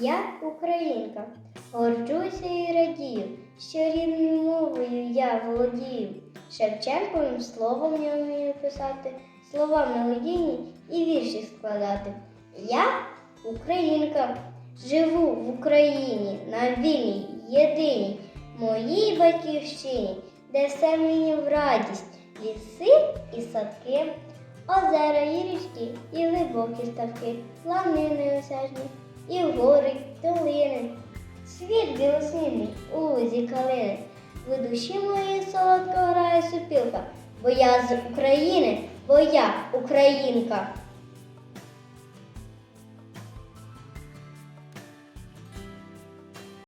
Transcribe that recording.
Я українка, горджуся і радію, що рідною мовою я володію. Шевченковим словом я вмію писати, слова мелодійні і вірші складати. Я українка, живу в Україні на вільній, єдиній, моїй батьківщині, де все мені в радість, ліси і садки, озера і річки, і глибокі ставки, лавнини осяжні, і гори, долини. Світ білосніжний у лузі калини. В душі мої солодко грає супілка, бо я з України, бо я українка.